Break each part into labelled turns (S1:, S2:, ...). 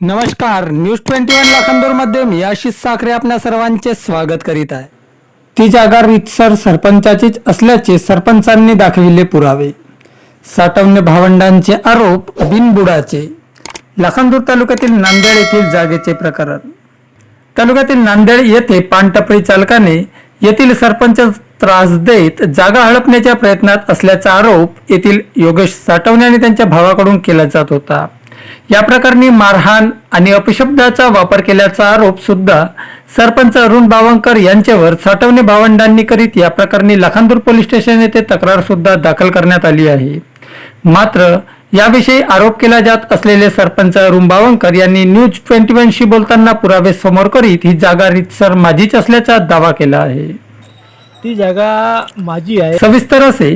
S1: नमस्कार news twenty one लाखांदूरमध्ये मी आशिष साखरे आपल्या सर्वांचे स्वागत करीत आहे. ती जागा रितसर सरपंचाचीच असल्याचे सरपंचांनी दाखविले पुरावे. साठवणे भावंडांचे आरोप बिनबुडाचे. लाखांदूर तालुक्यातील नांदेड येथील जागेचे प्रकरण. तालुक्यातील नांदेड येथे पानटपरी चालकाने येथील सरपंच त्रास देत जागा हडपण्याच्या प्रयत्नात असल्याचा आरोप येथील योगेश साठवणे आणि त्यांच्या भावाकडून केला जात होता. या प्रकरणी मारहाण आणि अपशब्दाचा वापर केल्याचा आरोप सुद्धा सरपंच अरुण बावनकर यांच्यावर साठवणे भावंडांनी करीत या प्रकरणी लखानदूर पोलीस स्टेशन येथे तक्रार सुद्धा दाखल करण्यात आली आहे. मात्र याविषयी आरोप केला जात असलेले सरपंच अरुण बावनकर यांनी न्यूज ट्वेंटी वनशी बोलताना पुरावे समोर करीत ही जागा रीतसर माझीच असल्याचा दावा केला आहे.
S2: ती जागा माझी आहे.
S1: सविस्तर असे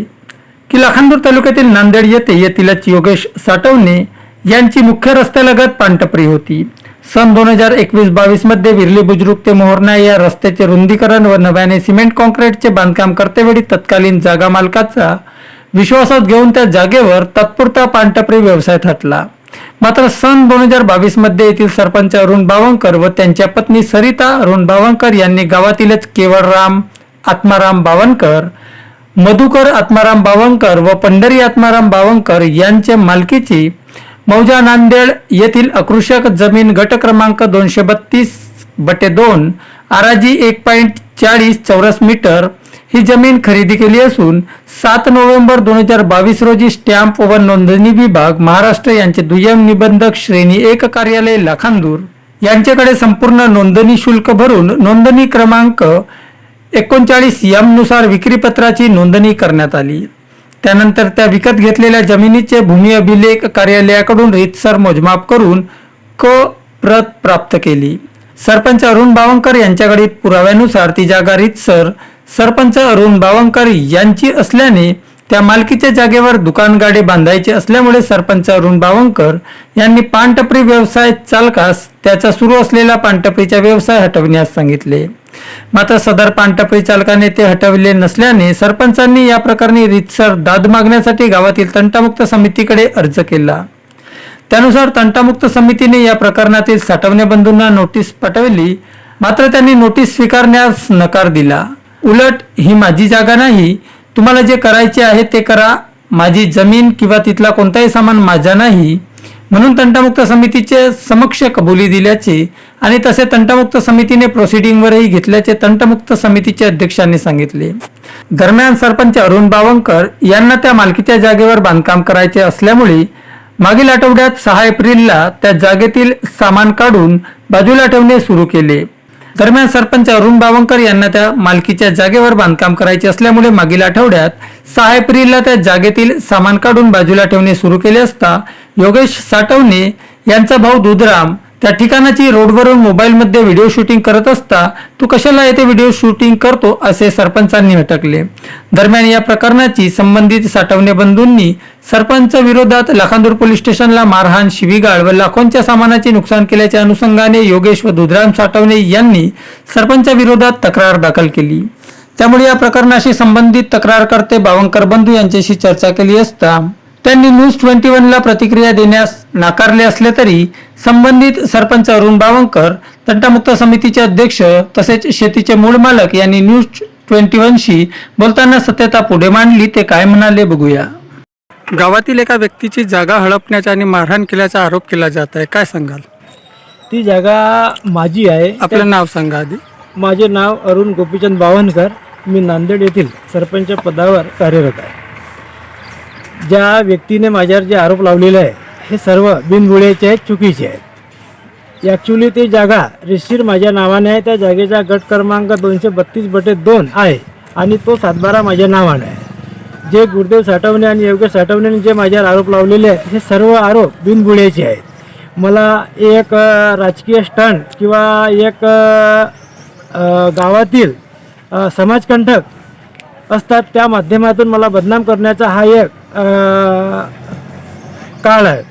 S1: की लखानदूर तालुक्यातील नांदेड येथे येथीलच योगेश साठवणे यांची मुख्य रस्त्यालगत पानटपरी होती. सन दोन हजार एकवीस बावीसमध्ये विरली बुजुर्ग ते मोहरना या रस्त्याचे रुंदीकरण व नव्याने सिमेंट कॉन्क्रीटचे बांधकाम करतेवेळी तत्कालीन जागा मालकाचा विश्वासात घेऊन त्या जागेवर तात्पुरता पानटपरी व्यवसाय थाटला. मात्र सन दोन हजार बावीसमध्ये येथील सरपंच अरुण बावंकर व त्यांच्या पत्नी सरिता अरुण बावंकर यांनी गावातीलच केवळराम आत्माराम बावनकर मधुकर आत्माराम बावनकर व पंढरी आत्माराम बावनकर यांच्या मालकीची मौजा नांदेड येथील अकृषक जमीन गट क्रमांक दोनशे बत्तीस बटे दोन आराजी एक पॉईंट चाळीस चौरस मीटर ही जमीन खरेदी केली असून सात नोव्हेंबर दोन हजार बावीस रोजी स्टॅम्प व नोंदणी विभाग महाराष्ट्र यांचे दुय्यम निबंधक श्रेणी एक कार्यालय लाखांदूर यांच्याकडे संपूर्ण नोंदणी शुल्क भरून नोंदणी क्रमांक एकोणचाळीस एमनुसार विक्रीपत्राची नोंदणी करण्यात आली. त्यानंतर त्या विकत घेतलेल्या जमिनीचे भूमी अभिलेख कार्यालयाकडून रीतसर मोजमाप करून क प्रत प्राप्त केली. सरपंच अरुण बावनकर यांच्याकडे पुराव्यानुसार ती जागा रीतसर सरपंच अरुण बावनकर यांची असल्याने त्या मालकीच्या जागेवर दुकान गाडे बांधायचे असल्यामुळे सरपंच अरुण बावनकर यांनी पानटपरी व्यवसाय चालकास त्याचा सुरू असलेला पानटपरीचा व्यवसाय हटविण्यास सांगितले. मात्र सदर पानटपरी चालकाने ते हटविले नसल्याने सरपंचांनी या प्रकरणी रीतसर दाद मागण्यासाठी गावातील तंटामुक्त समितीकडे अर्ज केला. त्यानुसार तंटामुक्त समितीने या प्रकरणातील साठवणे बंधूंना नोटीस पटवली मात्र त्यांनी नोटीस स्वीकारण्यास नकार दिला. उलट ही माझी जागा नाही. तुम्हाला जे करायचे आहे ते करा. माझी जमीन किंवा तिथला कोणताही सामान माझा नाही. म्हणून तंटामुक्त समितीचे समक्ष कबुली दिल्याचे आणि तसे तंटामुक्त समितीने प्रोसिडिंगवरही घेतल्याचे तंटमुक्त समितीचे अध्यक्षांनी सांगितले. दरम्यान सरपंच अरुण बावनकर यांना त्या मालकीच्या जागेवर बांधकाम करायचे असल्यामुळे मागील आठवड्यात सहा एप्रिलला त्या जागेतील सामान काढून बाजूला ठेवणे सुरू केले. दरम्यान सरपंच अरुण बावनकर यांना त्या मालकीच्या जागेवर बांधकाम करायचे असल्यामुळे मागील आठवड्यात सहा एप्रिलला त्या जागेतील सामान काढून बाजूला ठेवणे सुरू केले असता योगेश साठवणे यांचा भाऊ दुधराम त्या ठिकाणाची रोडवरून मोबाईलमध्ये व्हिडिओ शूटिंग करत असता तू कशाला येथे व्हिडिओ शूटिंग करतो? असे सरपंचांनी हटकले दरम्यान या प्रकरणाची संबंधित साठवणे बंधूंनी सरपंच विरोधात लाखांदूर पोलीस स्टेशनला मारहाण शिवीगाळ व लाखोंच्या सामानाचे नुकसान केल्याच्या अनुषंगाने योगेश व दुधराम साठवणे यांनी सरपंच विरोधात तक्रार दाखल केली. त्यामुळे या प्रकरणाशी संबंधित तक्रारकर्ते बावनकर बंधू यांच्याशी चर्चा केली असता त्यांनी न्यूज ट्वेंटी वनला प्रतिक्रिया देण्यास नाकारले असले तरी संबंधित सरपंच अरुण बावनकर तंटामुक्त समितीचे अध्यक्ष तसेच शेतीचे मूळ मालक यांनी न्यूज ट्वेंटी वनशी बोलताना सत्यता पुढे मांडली ते काय म्हणाले बघूया. गावातील एका व्यक्तीची जागा हडपण्याचा आणि मारहाण केल्याचा आरोप केला जात आहे. काय सांगाल?
S2: ती जागा माझी आहे.
S1: आपलं नाव सांगा आधी.
S2: माझे नाव अरुण गोपीचंद बावनकर. मी नांदेड येथील सरपंच पदावर कार्यरत आहे. ज्या व्यक्तीने माझ्यावर जे आरोप लावलेले आहे हे सर्व बिनबुळेचे आहेत चुकीचे आहेत. ॲक्च्युली ती जागा रिशीर माझ्या नावाने आहे. त्या जागेचा गट क्रमांक दोनशे बत्तीस बटे दोन आहे आणि तो सातबारा माझ्या नावाने आहे. जे गुरुदेव साठवणे आणि योगेश साठवणेने जे माझ्यावर आरोप लावलेले आहेत हे सर्व आरोप बिनबुळेचे आहेत. मला एक राजकीय स्टंट किंवा एक गावातील समाजकंठक असतात त्या माध्यमातून मला बदनाम करण्याचा हा एक काळ आहे.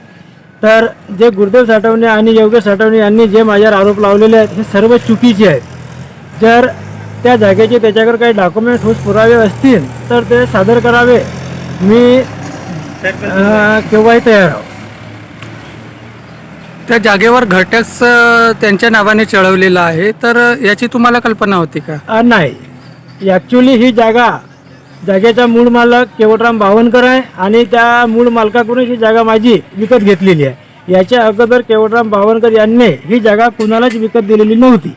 S2: तर जे गुरुदेव साठवणे आणि योगेश साठवणे यांनी जे माझ्यावर आरोप लावलेले आहेत हे सर्व चुकीचे आहेत. जर त्या जागेचे त्याच्याकडे काही डॉक्युमेंट ठोस पुरावे असतील तर ते सादर करावे. मी केव्हाही तयार आहो.
S1: त्या जागेवर घरटॅक्स अ, त्यांच्या नावाने चढवलेला आहे तर याची तुम्हाला कल्पना होती का?
S2: नाही. ॲक्च्युली ही जागा जागेचा मूळ मालक केवटराम बावनकर आहे आणि त्या मूळ मालकाकडून ही जागा माझी विकत घेतलेली आहे. याच्या अगोदर केवटराम बावनकर यांनी ही जागा कुणालाच विकत दिलेली नव्हती.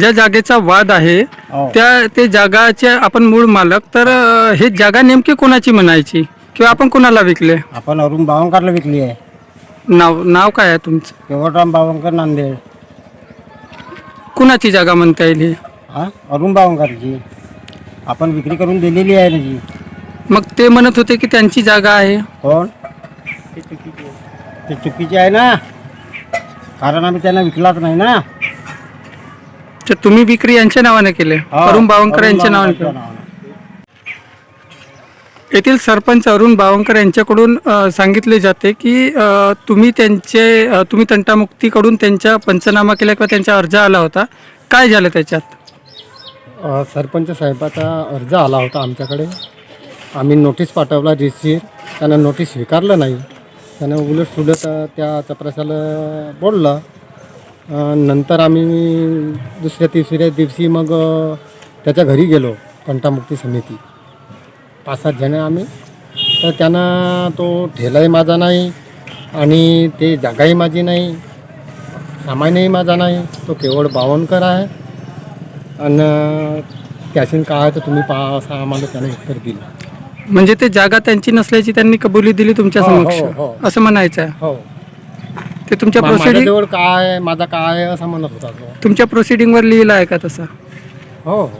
S1: ज्या जागेचा वाद आहे
S2: हो.
S1: त्या ते जागाचे आपण मूळ मालक तर हे जागा नेमकी कोणाची म्हणायची? किंवा आपण कोणाला विकले?
S3: आपण अरुण बावनकरला विकली आहे.
S1: नाव नाव काय आहे तुमचं?
S3: केवटराम बावनकर नांदेड.
S1: कुणाची जागा म्हणता येईल ही?
S3: हा? अरुण बावनकरची. आपण विक्री करून दिलेली आहे ना जी.
S1: मग ते म्हणत होते की त्यांची जागा आहे.
S3: कोण? ते चुकीचे आहे ना. कारण आम्ही त्यांना विकलाच नाही ना.
S1: तर तुम्ही विक्री यांच्या नावाने केले.
S3: हा,
S1: अरुण बावनकर
S3: अरुण
S1: यांच्या नावाने
S3: बावनकरच्या
S1: केले.
S3: नावाने.
S1: येथील सरपंच अरुण बावनकर यांच्याकडून अ, सांगितले जाते की अ, तुम्ही त्यांचे अ, तुम्ही तंटामुक्तीकडून त्यांच्या पंचनामा केला किंवा त्यांचा अर्ज आला होता. काय झालं त्याच्यात?
S4: सरपंच साहेबाचा अर्ज आला होता आमच्याकडे. आम्ही नोटीस पाठवला रिसीर त्यानं नोटीस स्वीकारलं नाही. त्यानं उलट सुलट त्या चपराशाला बोललं. नंतर आम्ही दुसऱ्या तिसऱ्या दिवशी मग त्याच्या घरी गेलो कंटामुक्ती समिती. पाच सात जण आम्ही. तर त्यांना तो ठेलाही माझा नाही आणि ते जागाही माझी नाही. सामानही माझा नाही. तो केवळ बावनकर आहे. आणि कॅशिंग काय आहे तर तुम्ही पहा असं आम्हाला त्याने उत्तर दिलं.
S1: म्हणजे ते जागा त्यांची नसल्याची त्यांनी कबुली दिली तुमच्या
S4: हो,
S1: समक्ष?
S4: हो, हो.
S1: असं म्हणायचं आहे?
S4: हो.
S1: ते तुमच्या
S4: मा-
S1: प्रोसिडिंग
S4: माझ्याजवळ काय आहे, माझा काय आहे असं म्हणत होता तो.
S1: तुमच्या प्रोसिडिंगवर लिहिलं आहे का तसं?
S4: हो हो.